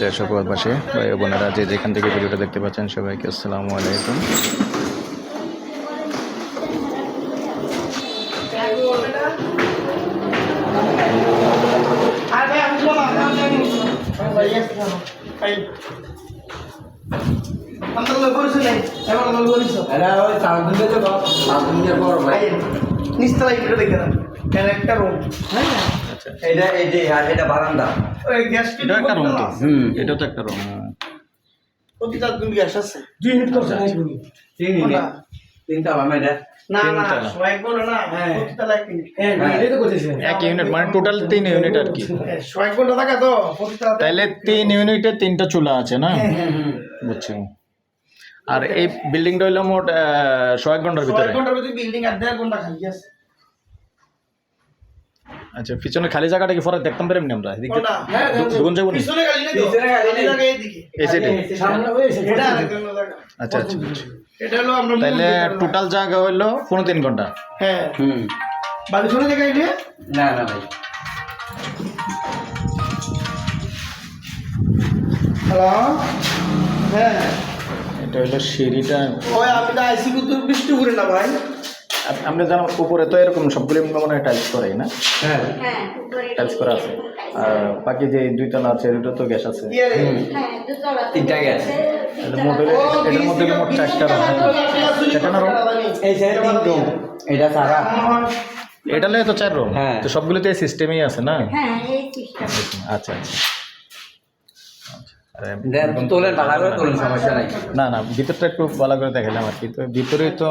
দেশ প্রবাসী ভাই বোনেরা, যে যেখান থেকে ভিডিওটা দেখতে পাচ্ছেন সবাইকে আসসালামু আলাইকুম। এরা ওই সাউথ ইন্ডিয়া তো ভাই। নিচতলা এটা দেখে না একটা রুম হ্যাঁ। আচ্ছা। এটা এই যে আর এটা বারান্দা। ওই গ্যাস এটাও একটা রুম তো। হুম। এটাও তো একটা রুম প্রতিটা দিন গ্যাস আছে। দুই মিনিট করছে তিন মিনিট তিনটা এটা না না সবাই বলে না হ্যাঁ। প্রতিতলা এক ইউনিট মানে টোটাল তিন ইউনিট আর কি। সবাই বলে থাকা তো প্রতিতলা তাইলে তিন ইউনিটে তিনটা চুলা আছে না? বুঝছি। আর এই বিল্ডিংটা হইল মোট কয়েক ঘণ্টার ছয় ভিতরে। ঘণ্টার ভিতরে বিল্ডিং আর দেড় ঘণ্টা খালি আছে আচ্ছা পিছনে খালি জায়গাটা কি পরে দেখতাম পারি আমরা? এদিক কোনটা? দুগুন যাব নি? পিছনে না পিছনে খালি। জায়গা এইদিকে। এই সাইডে এটা জনের জায়গা। আচ্ছা আচ্ছা বুঝছি। এটা হলো আমরা না। টোটাল জায়গা। হইল পনেরো তিন ঘণ্টা। হ্যাঁ। হুম। বাড়ি শুনে জায়গা এটা? না না ভাই। হ্যালো হ্যাঁ। এটা হইল সিঁড়িটা। ওই আমি তো আইসি কিন্তু বৃষ্টি করে না ভাই। আপনি জানো উপরে তো এরকম সবগুলো মনে হয় টাইলস করাই না? হ্যাঁ। হ্যাঁ টাইলস করা আছে। আর বাকি যে দুইতলা আছে ওটা তো গ্যাস আছে। আরে হ্যাঁ তিনটা গ্যাস। তাহলে মোট হইলো- এটার মধ্যে মোট চারটা রুম চারটা না রুম এই সাইড তিন রুম এটা সারা। এটা লয়ে তো চার রুম হ্যাঁ। তো সবগুলোতে সিস্টেমই আছে না? হ্যাঁ এই সিস্টেম আচ্ছা আচ্ছা। তোলেন ভালো করে তোলেন সমস্যা নাই। না না ভিতরটা একটু ভালো করে দেখালাম আর কি। তো ভিতরে তো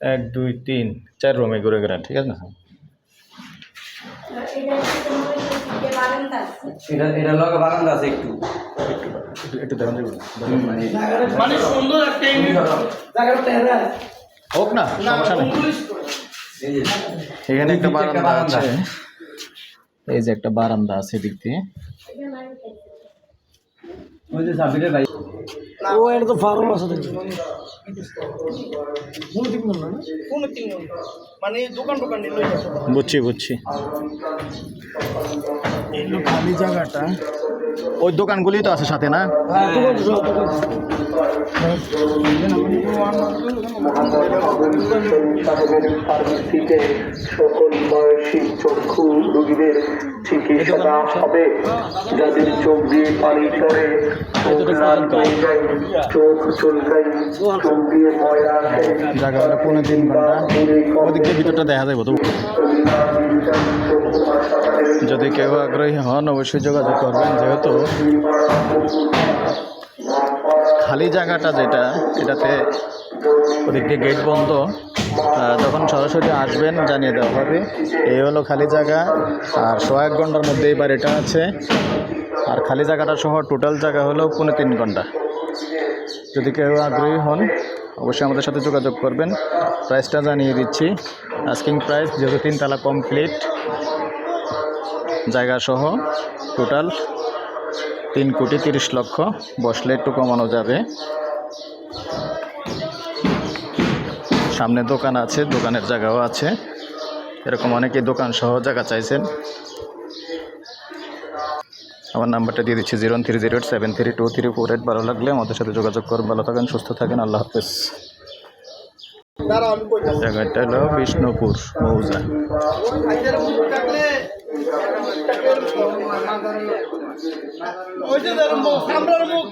এক দুই তিন চার রুমে ঘুরে ঘুরে ঠিক আছে না? এটা আছে এটা এটা লগে বারান্দা আছে একটু। একটু একটু দেখুন। দেখুন। মানে সুন্দর একটা জায়গাটা হোক না না সমস্যা নেই। এই যে এখানে একটা বারান্দা। আছে। এই যে একটা বারান্দা আছে এদিক দিয়ে ওই যে সাবিরের ভাই ও এটা তো ফার্ম আছে মানে দোকান দোকান বুঝছি বুঝছি। এই খালি জায়গাটা। ওই দোকানগুলি তো আছে সাথে না? সকল বয়সী চক্ষু রোগীদের চিকিৎসা দেওয়া হবে যাদের চোখ দিয়ে পানি ঝরে চোখ লাল হয়ে যায় চোখ চুলকাই চোখ দিয়ে ময়লা আসে জায়গা হলো পৌনে তিন ঘণ্টা। ওদিক ভিতরটা দেখা যাবে তো। যদি কেউ আগ্রহী হন, অবশ্যই যোগাযোগ করবেন, যেহেতু খালি জায়গাটা যেটা, এটাতে ওদিক গেট বন্ধ যখন সরাসরি আসবেন, জানিয়ে দেওয়া হবে, এই হলো খালি জায়গা, আর শো এক ঘণ্টার মধ্যে এই বাড়িটা আছে, আর খালি জায়গাটা সহ টোটাল জায়গা হলো পৌনে তিন ঘণ্টা। যদি কেউ আগ্রহী হন, অবশ্যই আমাদের সাথে যোগাযোগ করবেন। প্রাইসটা জানিয়ে দিচ্ছি। আস্কিং প্রাইস যেহেতু তিনতলা কমপ্লিট জায়গা সহ টোটাল তিন কোটি তিরিশ লক্ষ বসলে একটু কমানো যাবে। সামনে দোকান আছে, দোকানের জায়গাও আছে। এরকম অনেকেই দোকান সহ জায়গা চাইছেন। আমার নাম্বারটা দিয়ে দিচ্ছি zero three zero eight seven three two three four eight. ভালো লাগলে আমাদের সাথে যোগাযোগ করুন। ভালো থাকেন, সুস্থ থাকেন। আল্লাহ হাফেজ। জায়গাটা হলো বিষ্ণুপুর মৌজা। ওই যে মুখ সামনের মুখ